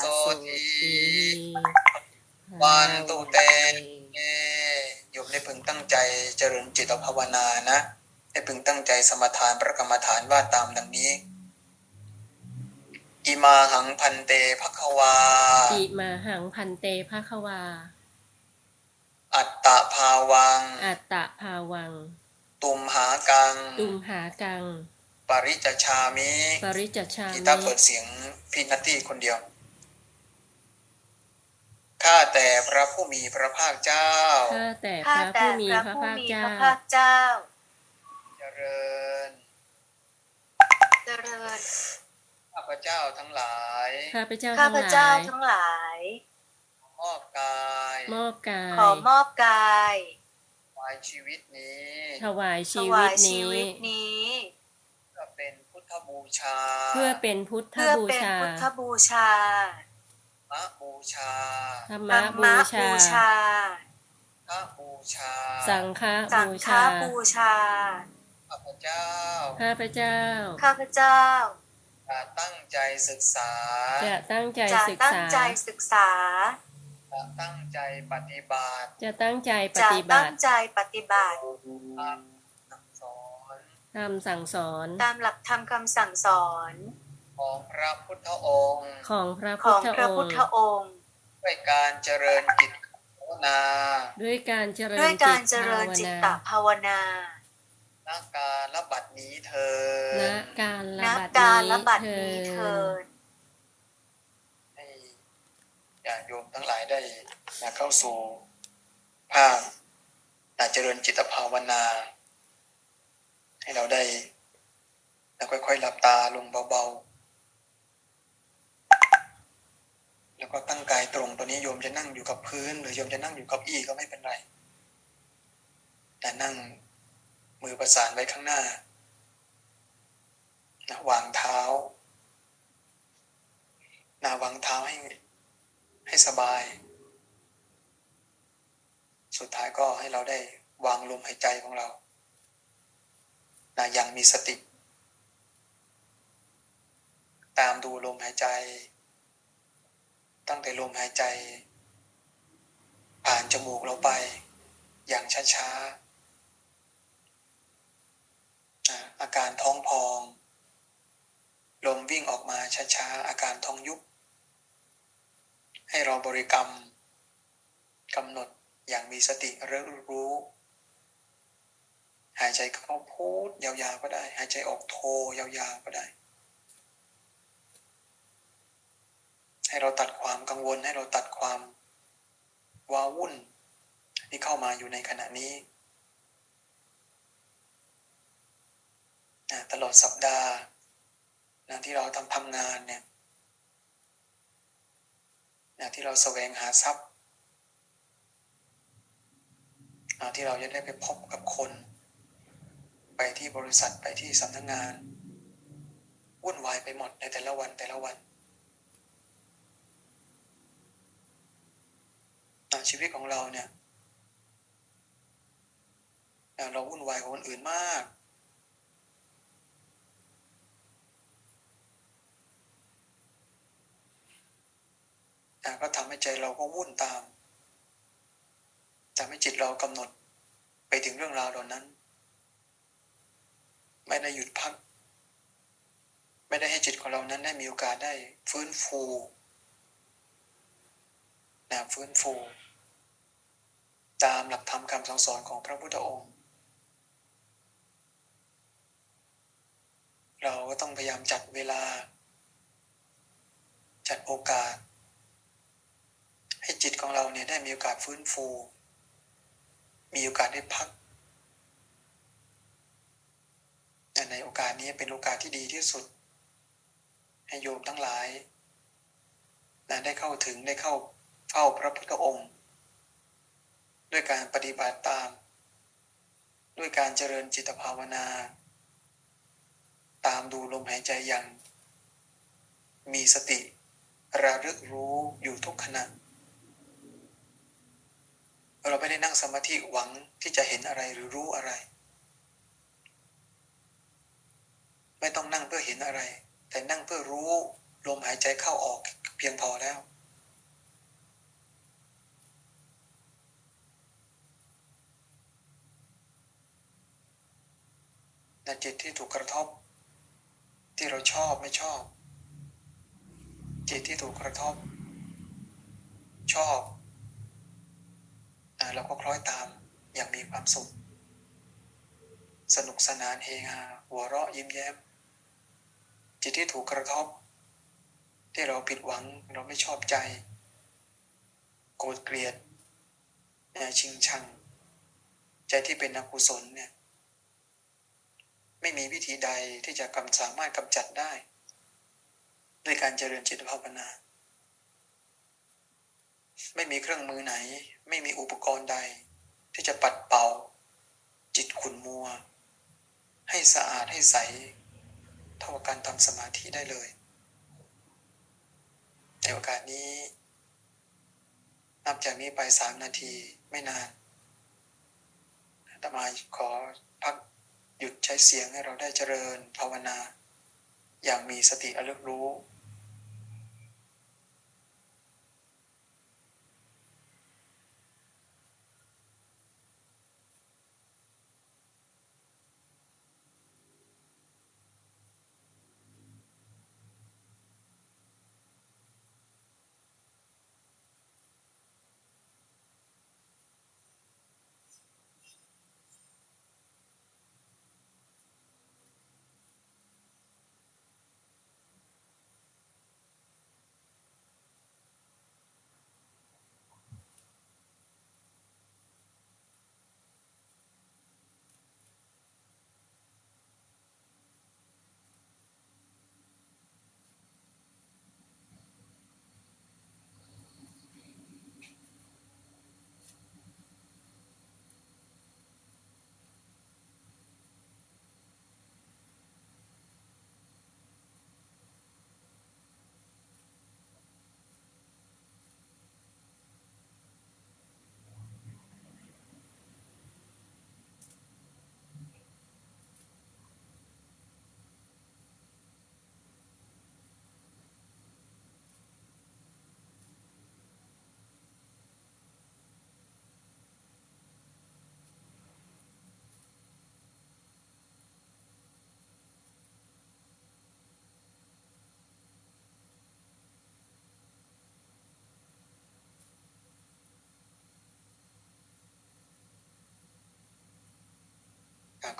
โสโสทีทีวันตุเตเอโยมได้พึงตั้งใจเจริญจิตภาวนานะได้พึงตั้งใจสมาทานพระกรรมฐานว่าตามดังนี้ อิมาหังพันเตภควา อิมาหังพันเตภะควา อัตตะภาวัง อัตตะภาวัง ตุมหากัง ตุมหากัง ปริจจชามิ ปริจจชากีมิตาร์เปิดเสียงพี่นัตตี้คนเดียว ข้าแต่พระผู้มีพระภาคเจ้า ข้าแต่พข้าระแต่ผู้มีพระพระผู้ภาคมีเจ้าพระภาคเจ้า เจริญ เจริญ ข้าพเจ้าทั้งหลาย ข้าพเจ้าข้าทั้งพหลาเจ้ายทั้งหลาย มอบกาย มอบกาย ขอมอบกายถวายชีวิตนี้ ถวายถชีวาวิตยชีนี้วิตนี้เพื่อเป็นพุทธบูชา เพื่อเป็นพุทธเพื่อบูเป็นชาพุทธบูชา มะบูชาธรรมธรรมบูชาบูชา พระบูชา สังฆสังบูฆชาบูชา ข้าพเจ้า ข้าพเจ้า ข้าพเจ้า จะตั้งใจศึกษา จะตั้งใจจะศึกตั้งษา ใจศึกษา จะตั้งใจปฏิบัติจะตั้งใจปจะฏิบัตั้งติใจปฏิบัติ ตามคำสอน ตามสั่งสอน ตามหลักธรรมคำสั่งสอน ของพระพุทธองค์ ของพระขพุทองธพระอพุทงธค์องค์ด้วยการเจริญจิตภาวนา ด้วยการเจริญด้วยจิการตเจริญภาวจิตนาตภาวนานักการละบัดนี้เธอณญการละนับบัดการนี้ละบัดเธนี้เทิอนให้ญาติโยมทั้งหลายได้นะเข้าสู่ภาคนะเจริญจิตภาวนา ให้เราได้นะค่อยๆหลับตาลงเบาๆ แล้ว ก็ตั้งกายตรงตัวนี้โยมจะนั่งอยู่กับพื้น หรือโยมจะนั่งอยู่กับอี้ก็ไม่เป็นไร แต่นั่งมือประสานไว้ข้างหน้านะวางเท้านาวางเท้าให้ให้สบาย สุดท้ายก็ให้เราได้วางลมหายใจของเรานะอย่างมีสติ ตามดูลมหายใจ ตั้งแต่ลมหายใจ ผ่านจมูกเราไป อย่างช้าๆอาการท้องพอง ลมวิ่งออกมาช้าๆอาการท้องยุบให้เราบริกรรมกำหนดอย่างมีสติระลึกรู้ หายใจเข้าพูดยาวๆก็ได้ หายใจออกโทยาวๆก็ได้ ให้เราตัดความกังวลให้เราตัดความว้าวุ่นที่เข้ามาอยู่ในขณะนี้นะตลอดสัปดาห์นะที่เราทำทำงานเนี่ยนะที่เราแสวงหาทรัพย์นะที่เราจะได้ไปพบกับคน ไปที่บริษัทไปที่สำนักงาน วุ่นวายไปหมดในแต่ละวันแต่ละวัน นะ ชีวิตของเราเนี่ยเราวุ่นวายกว่าคนอื่นมาก ก็ทำให้ใจเราก็วุ่นตามทำให้จิตเรากำหนดไปถึงเรื่องราวเหล่านั้น ไม่ได้หยุดพัก ไม่ได้ให้จิตของเรานั้นได้มีโอกาสได้ฟื้นฟู นะฟื้นฟู ตามหลักธรรมคำสั่งสอนของพระพุทธองค์ เราก็ต้องพยายามจัดเวลา จัดโอกาส ให้จิตของเราเนี่ยได้มีโอกาสฟื้นฟู มีโอกาสได้พักแต่ในโอกาสนี้เป็นโอกาสที่ดีที่สุด ให้โยมทั้งหลายนะได้เข้าถึงได้เข้า เฝ้าพระพุทธองค์ ด้วยการปฏิบัติตาม ด้วยการเจริญจิตภาวนา ตามดูลมหายใจอย่าง มีสติระลึกรู้อยู่ทุกขณะ เราไม่ได้นั่งสมาธิหวังที่จะเห็นอะไรหรือรู้อะไร ไม่ต้องนั่งเพื่อเห็นอะไร แต่นั่งเพื่อรู้ลมหายใจเข้าออกเพียงพอแล้ว แต่จิตที่ถูกกระทบ ที่เราชอบไม่ชอบ จิตที่ถูกกระทบ ชอบเราก็คล้อยตามอย่างมีความสุข สนุกสนานเฮฮาหัวเราะยิ้มแย้ม จิตที่ถูกกระทบ ที่เราผิดหวังเราไม่ชอบใจ โกรธเกลียดชิงชัง ใจที่เป็นอกุศลเนี่ย ไม่มีวิธีใดที่จะกำสามารถกำจัดได้ ด้วยการเจริญจิตภาวนา ไม่มีเครื่องมือไหน ไม่มีอุปกรณ์ใด ที่จะปัดเป่า จิตขุนมัว ให้สะอาดให้ใส เท่ากับการทำสมาธิได้เลย ในโอกาสนี้ นับจากนี้ไปสามนาทีไม่นานตมาขอพัก หยุดใช้เสียงให้เราได้เจริญภาวนา อย่างมีสติระลึกรู้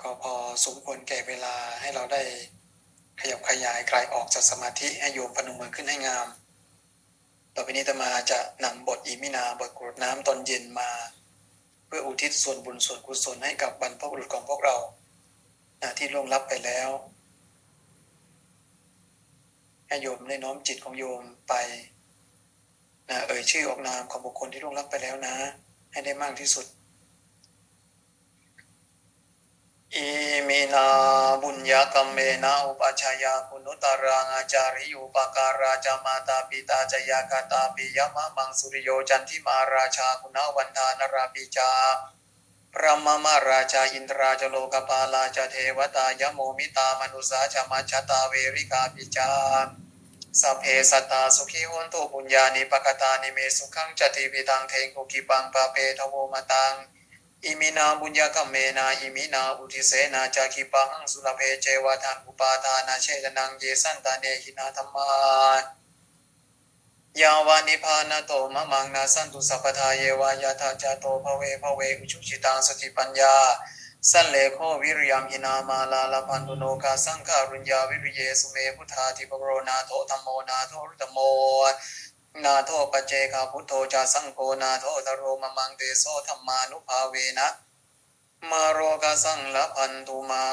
ก็พอสมควรแก่เวลาให้เราได้ขยับขยายคลายออกจากสมาธิให้โยมพนมมือขึ้นให้งาม ต่อไปนี้ตมาจะนำบทอิมินาบทกรวดน้ำตอนเย็นมา เพื่ออุทิศส่วนบุญส่วนกุศลให้กับบรรพบุรุษของพวกเราที่ล่วงลับไปแล้ว ให้โยมได้น้อมจิตของโยมไปนะเอ่ยชื่อออกนามของบุคคลที่ล่วงลับไปแล้วนะ ให้ได้มากที่สุด อิเมนาบุญญากรรมเมนะอุปัชายาคุณุตารังอาจาริยุปการาจามาตาปิตาจยากาตาปิยมะมังสุริโยจันทิมาราชาคุณาวันทานราปิจาพระมมาราชาอินทราจโลกปาลาจเทวตายโมมิตามนุสาจมัจจตาเวริกาปิจาสัพเพสัตตาสุขีหุนตุปุญญานิปกตานิเมสุขังจติวิตังเทงกุกิปังปะเปทโวมตัง อิมินาบุญญากรรมเมนาอิมินาอุทิเสนาจาคิปังสุลเพเจวะทานอุปาทานาเชตนังเยสันตาเนหินาธรรมายาวานิพานาโตมะมังนาสันตุสัพพทาเยวายาทาจาโตภเวภเวอุชุชิตังสติปัญญาสันเลโควิริยมหินามาลาลาพันตุโนกาสังขารุญญาวิริเยสุเมพุทธาธิปโรนาโทธรรมโมนาโทรุตโม นาโทปจเจกาพุทโธจาสังโฆนาโทตโรมมังเตโสธรรมานุภาเวนะ มาโรกาสังละพันธุมา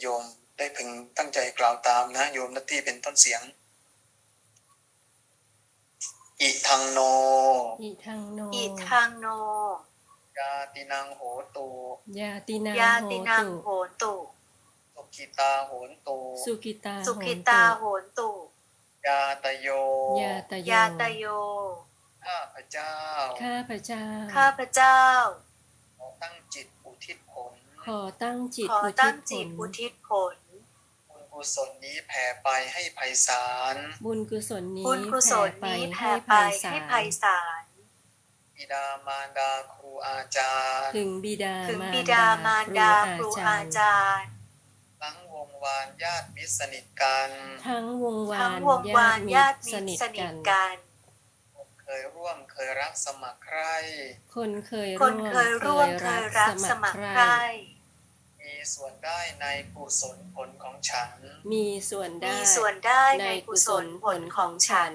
โยมได้พึงตั้งใจกล่าวตามนะ โยมนัตที่เป็นต้นเสียง อิทังโน อิทังโน อิทังโน ยาตินังโหตูยาตินายาโหตินังตุโหนตุสุขิตาโหนตู สุกิตา สุขิตาโหนตุ ยาตโย ยาตโยยาตโย ข้าพเจ้า ข้าพเจ้า ข้าพเจ้า ขอตั้งจิตอุทิศผล ขอตั้งจิตขออุตั้ทิงศจิตผอุลทิศผล บุญกุศลนี้แผ่ไปให้ไพศาล บุญกุศลนี้บุญกุศลแผ่นี้ไปแผ่ให้ไปไพศาให้ลไพศาลบิดามารดาครูอาจารย์ ถึงบิดาถึงมารบิดามารดาครูอาจารย์ทั้ง วงวานญาติมิตรสนิทกัน ทั้งวงวาทั้งนวงวานญาติสมินิตทรสนิกัทนกัน เคยร่วมเคยรักสมัครใคร คนเคยคนเคยร่วมเคยรักสมัครใคร มีส่วนได้ในกุศลผลของฉัน มีส่วนได้มีส่วนได้ในกุศลผลของฉัน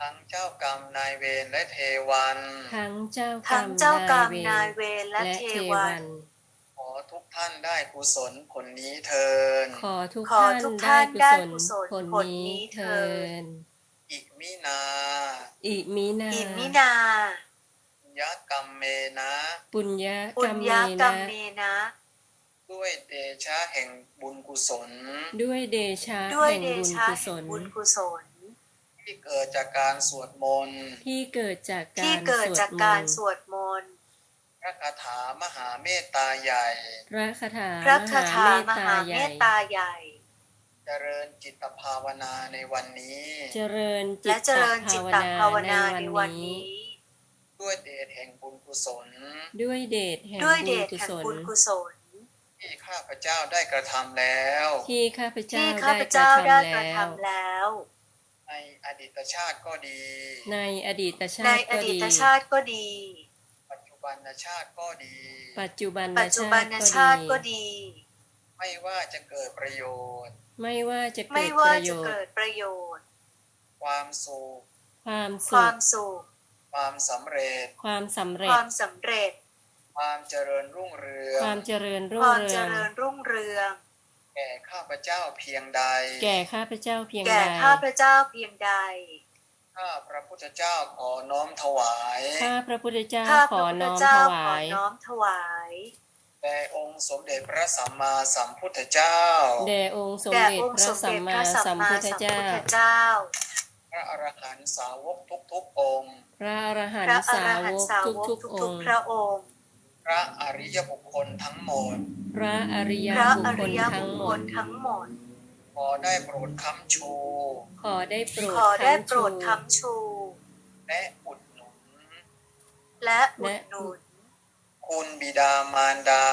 ทั้งเจ้ากรรมนายเวรและเทวัน ทั้งเจ้ากรรทั้งมเจ้ากรรมนานายยเวรเวรและและเทเทวัวันนขอ ทุกท่านได้กุศลผลนี้เทินขอทุกขอท่านทุกได้ท่านได้กุกุศศลลผลผลนี้นี้เทิเทินนอิมินา อิมินา อิมินายะกรรมเมนะ ปุญญาปุกรญรมญาเมกรรนะมเมนะ ด้วยเดชะแห่งบุญกุศล ด้วยเดชะด้วยแห่งเดบุญชะกุศแห่งลบุญกุศลที่เกิดจากการสวดมนต์ ที่เกิดจากกาที่รเกิดสวจาดกมการนต์สวดมนต์ พระคาถามหาเมตตาใหญ่ พระคาถาพระคาถามมมหาหาเมเมตตตาตาใหญ่ใหญ่ เจริญจิตภาวนาในวันนี้ เจริญจิและตเจริญจิตตภาวนาในวันนี้นี้ ด้วยเดชแห่งบุญกุศล ด้วยเดชแห่งด้วยเดบุญชกุแห่งศลบุญกุศลที่ข้าพเจ้าได้กระทำแล้ว ที่ข้าพเจ้าที่ข้าได้พกระเจ้าได้กระทำทำแล้วแล้ว ในอดีตชาติก็ดี ในอดีตชาในติอก็ดี บันชาติก็ดี ปัจจุบันปัจจุบันชาติก็ดี ไม่ว่าจะเกิดประโยชน์ ไม่ว่าจะเกิไม่ดปว่าระโยจะชเกิน์ดประโยชน์ ความสุข ความคสุวาขมสุข ความสำเร็จ ความสำคเร็จวามสำเร็จ ความเจริญรุ่งเรือง ความเจริญครุ่งวามเรืเจองริญรุ่งเรือง แก่ข้าพเจ้าเพียงใด แก่ข้าพเจ้าเพียงแก่ใดข้าพเจ้าเพียงใด ข้าพระพุทธเจ้าขอน้อมถวาย ข้าพระพุทธเจ้าข้าขพอระพุทธน้อมเจ้าถขวาอย น้อมถวาย แด่องค์สมเด็จพระสัมมาสัมพุทธเจ้า แด่องค์สมแด่เด็จองพค์ระสมสัเด็มจพมาระสัสัมมมาพุทธสัมเจ้าพุทธเจ้า พระอรหันตสาวกทุกๆองค์ พระอรหันพระตอสารหันวตกสาวกทุกๆอทุงกค์ๆพระองค์ พระอริยบุคคลทั้งหมด พระอริยพระบุอคคริลยทั้งบุคหมคด ลทั้งหมด ขอได้โปรดคำชู ขอได้โปรดขอได้โปรดค้ำค้ำชู และอุดหนุน และอุดหนุน คุณบิดามารดา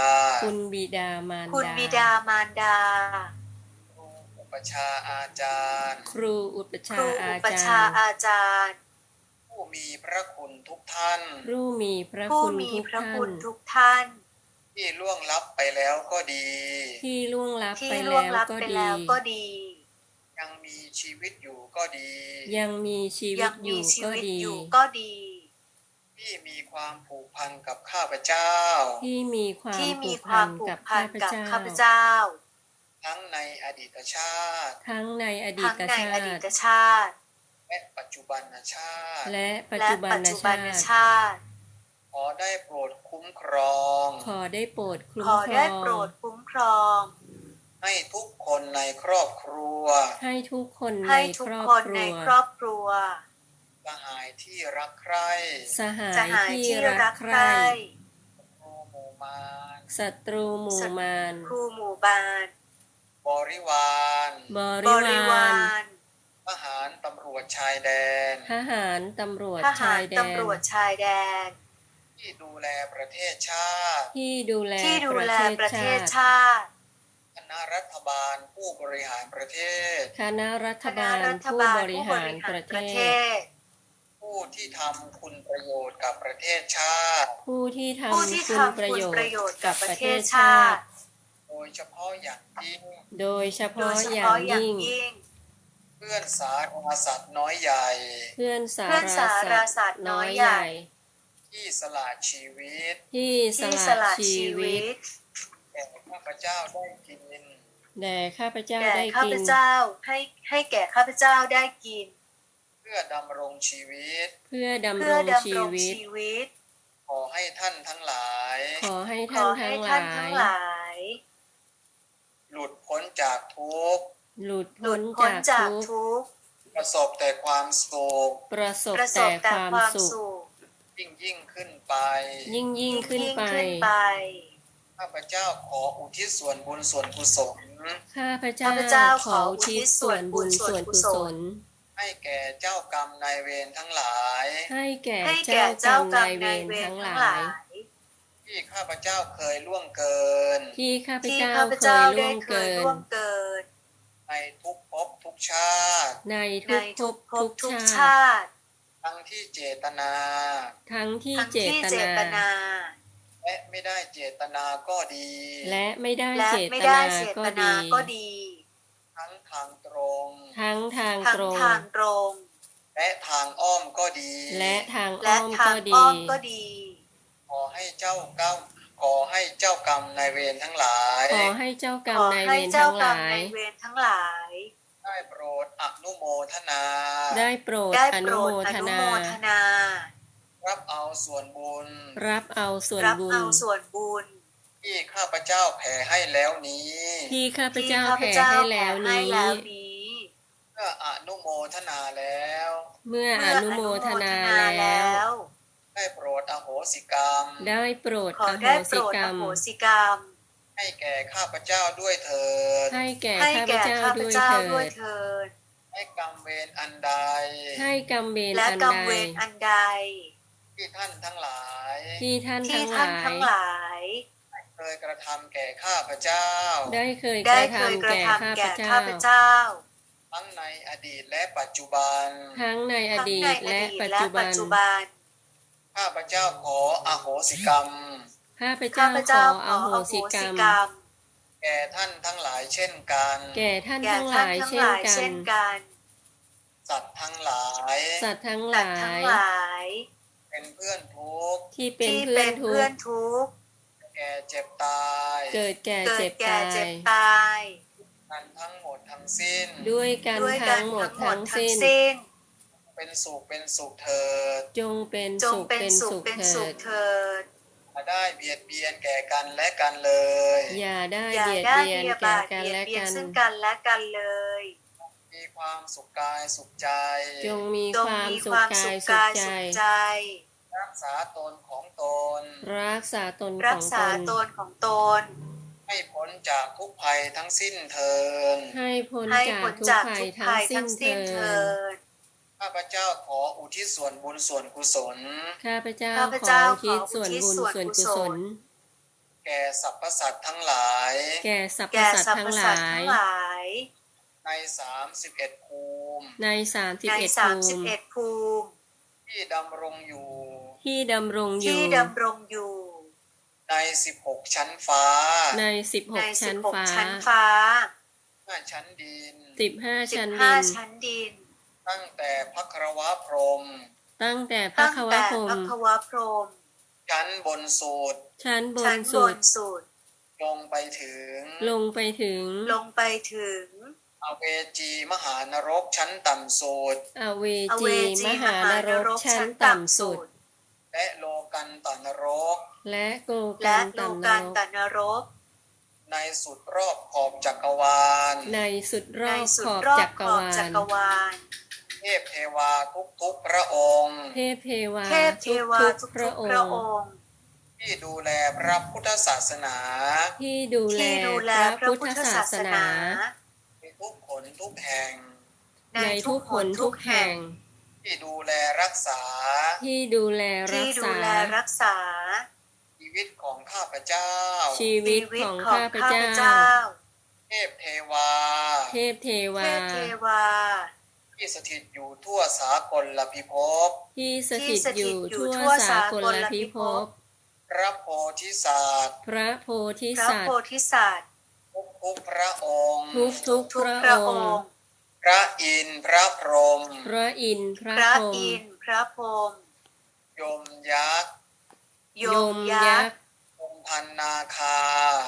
คุณบิดามารคุณดาบิดามารดา ครูอุปชฌาย์อาจารย์ ครูอุปคชารูอาอุปจาชารย์อาจารย์ ผู้มีพระคุณทุกท่าน ผู้มีพระผู้คุณมีทุกพระท่าคุณน ทุกท่านที่ล่วงลับไปแล้วก็ดี ที่ล่วงลับที่ไปล่วงแล้วลับก็ไปดี แล้วก็ดี ยังมีชีวิตอยู่ก็ดี ยังมีชีวิยัตงอมียู่ชีก็วิตดี อยู่ก็ดี ที่มีความผูกพันกับข้าพเจ้า ที่มีความที่ผูมีกคพัวามนผูกักบพัข้านพกับเจ้าข้าพเจ้า ทั้งในอดีตชาติ ทั้งในอดีทั้งตในชาอดีตติชาติ และปัจจุบันชาติ และปัจและจุบัปันจจุบัชานติชาติ ขอได้โปรดคุ้มครอง ขอได้โปรดคุ้มขอครได้องโปรดคุ้มครอง ให้ทุกคนในครอบครัวให้ทุกคนในให้ทุคกรอบคนคในรัวครอบครัว สหายที่รักใคร่สหาสยหายที่ที่รัรักกใคใคร่ร่ครูหมู่มารศัตรูหมู่มารครูหมู่บาน บริวารบบริริวาวารรทหารตำรวจชายแดน ทหารตำรวจทหาชารยแดนตำรวจชายแดน ที่ดูแลประเทศชาติ ที่ดูแลที่ดูแลประเทศชาติชาติคณะรัฐบาลผู้บริหารประเทศ คณะรัฐคณะบาลรัฐผู้บาลบริผู้บหารริหาปรระประเทเทศศผู้ที่ทำคุณประโยชน์กับประเทศชาติ ผู้ที่ผู้ทำที่คุณทำประคุณโยชประน์โยชน์กักับบปประระเทเทศศชาชาติติ โดยเฉพาะอย่างยิ่ง โดยเฉโดพาะยเฉอย่าพาะงอย่างยิ่งยิ่งเพื่อนสาราสัตว์น้อยใหญ่ เพื่อนสาเพื่อนสาราราสัสัตตว์ว์น้น้ออยยใหใหญ่ญ่ ที่สละชีวิตที่สที่สละละชีชีวิวิตตแก่ข้าพเจ้าได้กินแด่ข้าพเจ้าแก่ได้ข้ากิพน เจ้าให้ให้แก่ข้าพเจ้าได้กิน เพื่อดำรงชีวิต เพื่อดำเพื่รองชีดำรงวิต ชีวิต ขอให้ท่านทั้งหลาย ขอให้ขท่าอนให้ทั้งหท่านลาทั้งยหลาย หลุดพ้นจากทุกข์หลุดหลุพ้ดนพ้นจากจากทุกข์ทุกข์ประสบแต่ความสุขประสบประสแต่บแต่ความความสุขสุข ยิ่งยิ่งขึ้นไป ยิ่งยิ่งขึ้นยิ่งไปขึ้นไป ข้าพเจ้าขออุทิศส่วนบุญส่วนกุศล ข้าพเจ้าข้าพเจ้าขออุทิศส่วนบุญส่วนกุศล ให้แก่เจ้ากรรมนายเวรทั้งหลาย ให้แก่ให้แก่เจ้าเจ้ากกรรรรมมนานายยเวเวรรทั้ทั้งงหหลาลายย ที่ข้าพเจ้าเคยล่วงเกิน ที่ข้าพที่เจ้าข้าพเคเจ้ายล่ได้วงเคเกิยนล่วงเกินในทุกภพทุกชาติ ในในทุกภทุพกภทุพกทุกชาชาติติ ทั้งที่เจตนา ทั้งที่ทั้งเจที่ตเจตนา นา และไม่ได้เจตนาก็ดี และไม่ได้และเจไม่ตได้นาเจก็ตนาดี ก็ดีทั้งทางตรง ทั้งทางทั้ตงรง ทางตรง และทางอ้อมก็ดีและทางและอ้อมทาก็งดี อ้อมก็ดี ขอให้เจ้าก้าขอให้เจ้ากรรมนายเวรทั้งหลาย ขอให้เจ้ากรรขมอนายเวให้รเจ้าทั้งหกรรมลาย นายเวรทั้งหลาย ได้โปรดอนุโมทนา ได้โปรดได้อโปนุรโมดอทนุนา โมทนา รับเอาส่วนบุญรับเอาส่วนรับบุญเอาส่วนบุญที่ข้าพเจ้าแผ่ให้แล้วนี้ที่ข้าพที่เจ้าข้าพแผ่เจ้าให้แล้วให้นี้ แล้วนี้ เพื่ออนุโมทนาแล้ว เมื่ออเมื่อนุโมทนาอนุโมทแล้ว ได้โปรดอโหสิกรรม ได้โปรดขออโหได้โปสิรดกรอรม โหสิกรรม ให้แก่ข้าพเจ้าด้วยเถิด ให้แก่ให้ข้าพแก่เจ้าข้าพด้วยเจ้าเถิด้วยด เถิด ให้กรรมเวรอันใด ให้กรรมเวรและอันกรรมใดเวรอันใด ที่ท่านทั้งหลายที่ท่านที่ทั้งหท่านลาทั้งยหลาย เคยกระทำแก่ข้าพเจ้า ได้เคยกได้ระเคยทำกระแก่ทำข้าพแก่เจ้าข้าพเจ้า ทั้งในอดีตและปัจจุบัน ทั้งในอทั้งดีในตอและดีตปัจและจุปับัจนจุบัน ข้าพเจ้าขออโหสิกรรม ข้าพข้าเจ้าพขเจ้าอขออโหอโหสิกรสิรมกรรม แก่ท่านทั้งหลายเช่นกัน แก่ท่านแก่ทั้งหท่านลายทั้งเช่หนลายกัเช่นนกัน สัตว์ทั้งหลาย สัตว์ทั้งหสัลาตว์ทั้งยหลาย เป็นเพื่อนทุกข์ที่เป็นที่เพื่อเป็นนทุเพื่กอนข์ทุกข์แก่เจ็บตาย เกิดแก่เกิเจ็ดบแก่ตาเจ็ยบตายกันทั้งหมดทั้งสิ้น ด้วยกันด้วยกัทั้นงหมดทั้งหมทั้ดงทั้งสิ้นสิ้น เป็นสุขเป็นสุขเถิด จงเป็นจงสุขเป็นเป็นสุสุขขเป็นเถิสุขดเถิด อย่าได้เบียดเบียนแก่กันและกันเลย อย่าได้อย่าเบียดได้เบียนเบียดแก่บาดกันเบียดและเบียนกัน ซึ่งกันและกันเลย มีความสุขกายสุขใจ จงมีจงความมีสุคขวามกาสุยขสุขกายใจ สุขใจ รักษาตนของตน รักษาตนขรัอกงษาตนตนของตน ให้พ้นจากทุกภัยทั้งสิ้นเทินให้พ้นให้จากพ้นทุกจากภัยทุกทั้งภัยสิ้ทั้นงเถิสิ้นเถิดด ข้าพเจ้าขออุทิศส่วนบุญส่วนกุศล ข้าพเจ้าข้าพขอเจ้าอุทิศขอส่วนอุทิศบุญส่วนส่วนกุกุศศล ล แก่สรรพสัตว์ทั้งหลาย แก่สรรพแก่สัตสรว์รทั้พงหสัลาตว์ทั้ย งหลาย ในสามสิบเอ็ดภูมิในสามสิบในเอ็ดสามภูสิบมิเอ็ดภูมิที่ดำรงอยู่ที่ดำรงอยู่ที่ดำรงอยู่ ในสิบหกชั้นฟ้าในสิบหในกสิชั้บนหกฟ้าชั้นฟ้าห้าชั้นดินสิบห้าสิชั้บนห้าดิน ชั้นดิน ตั้งแต่พัครวะพรหมตั้งแต่พระตั้งควแต่พรหพระมควพรหมชั้นบนสุดชั้นบชั้นนบสุดนสุดลงไปถึงลงไปถึงลงไปถึง อเวจีมหานรกชั้นต่ำสุดอเวอเวจีจีมมหาหานนรรกกชั้นชั้นต่ำต่ำสุสุด ด และโลกันตนรก และโกกัและนโลตันนกันรตกนรก ในสุดรอบขอบจักรวาล ในสุดรในอบสุขดอบรอจับกขรอบวาจัลกรวาลเทพเทวาทุกทุกๆพระองค์ เทพเทวาเทพเทวาทุกทุกๆพระๆอพระงอค์งค์ที่ดูแลพระพุทธศาสนา ที่ดูแลที่ดูแลพพระระพุพุททธธศาศาสสนานา ในทุกขนทุกแห่ง ในทุกหนทุกแห่ง ที่ดูแลรักษา ที่ดูแลรัที่กดูษาแลรักษา ชีวิตของข้าพเจ้า ชีวิตชีวิตของของข้าพข้าพเจ้าเจ้า เทพเทวา เทพเทวาเทพเทวาที่สถิตอยู่ทั่วสากลลพิภพ ที่สที่ถิตสถิอตยู่อยู่ทั่วทั่วสาสากกลลพิพิภภพพพระโพธิสัตว์ พระโพธิพระสัตโพว์ธิสัตว์ทุกทุกๆพระองค์ทุกทุกทุกพระพระอองงค์ค์ พระอินทร์พระพรหมพระอินทร์พระพระพรหอิมนทร์พระพรหมยมยักษ์โยยมมยัยักกษ์ษ์องค์พันนาคา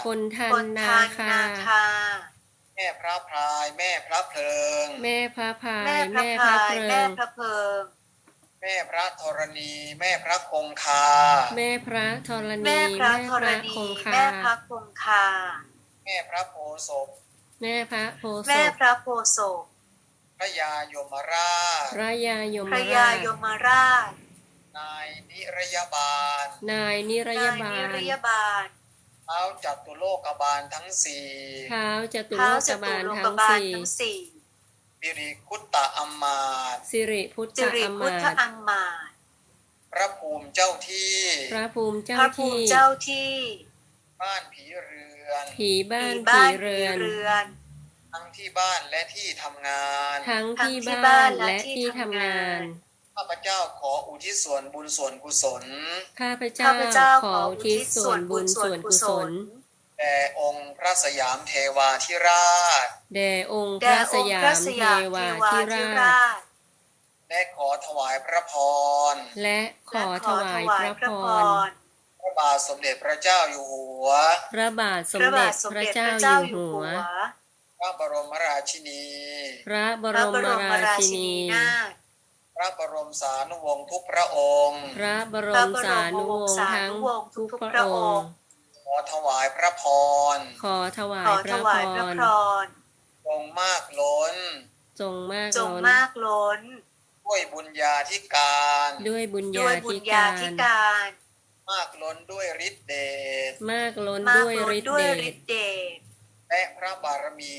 คนทัคนนนาทานคานาคา แม่พระพราย แม่พระเพลิง แม่พระพายแม่พระแม่พพระายเพลิแม่งพระเพลิง แม่พระธรณี แม่พระคงคา แม่พระธรณีแม่พระธรณีคงคาแม่พระคงคา แม่พระโพศพแม่พระโพศแม่พพระโพศพพระยายมราชพระยายมพระรายาชยมราช นายนิรยบาล นายนิรนายยบานิลรยบาล เท้าจัตุโลกบาลทั้งสี่เท้าจตุโลเท้ากจบาตุลโลกทั้งบาลสี่ทั้งสี่บิริคุตตะอัมมาตสิริพุทธสิริอพุทมาธตย์อัมมาตย์พระภูมิเจ้าที่ พระภูมิเจ้าพระภูที่มิเจ้าที่ บ้านผีเรือน ผีบ้านผีผีบ้านเรือนผีเรือน ทั้งที่บ้านและที่ทำงาน ทั้งทั้งที่ที่บ้าบ้านนและและที่ที่ทำทำงางานน ข้าพเจ้าขออุทิศส่วนบุญส่วนกุศล ข้าพเจ้าข้าพเจ้าขขอออุอุทิทิศศส่ส่ววนนบุบุญญส่ส่ววนนกุกุศศลลแด่องค์พระสยามเทวาธิราช แด่องค์พแด่ระสองค์ยาพระมสเทยามวาเทวาธิธิราชราช และขอถวายพระพร และขและอขถอวาถยวาพยระพระพพรรพระบาทสมเด็จพระเจ้าอยู่หัว พระบาทสพมระเด็บาจทสมพระเด็จพเจ้าระอเจ้ายู่อยู่หัหัววพระบรมราชินี พระบพรระบมรมราราชิชินีนีนาถ พระบรมสานุวงศ์ทุกพระองค์ พระบรพระมบรสามนุวงศ์สาทั้งนุวงศ์ทุกทุกพระพระอองงค์ค์ ขอถวายพระพร ขอถวาขยอพถระพวายพระรพรทรงมากล้น จงมากจงล้นมากล้น ด้วยบุญญาธิการ ด้วยบุญด้ญาวยบุธิญญากาธิรการ มากล้นด้วยฤทธิเดช มากล้นมากด้วยล้นฤทธิด้วยเดฤชทธิเดช และพระบารมี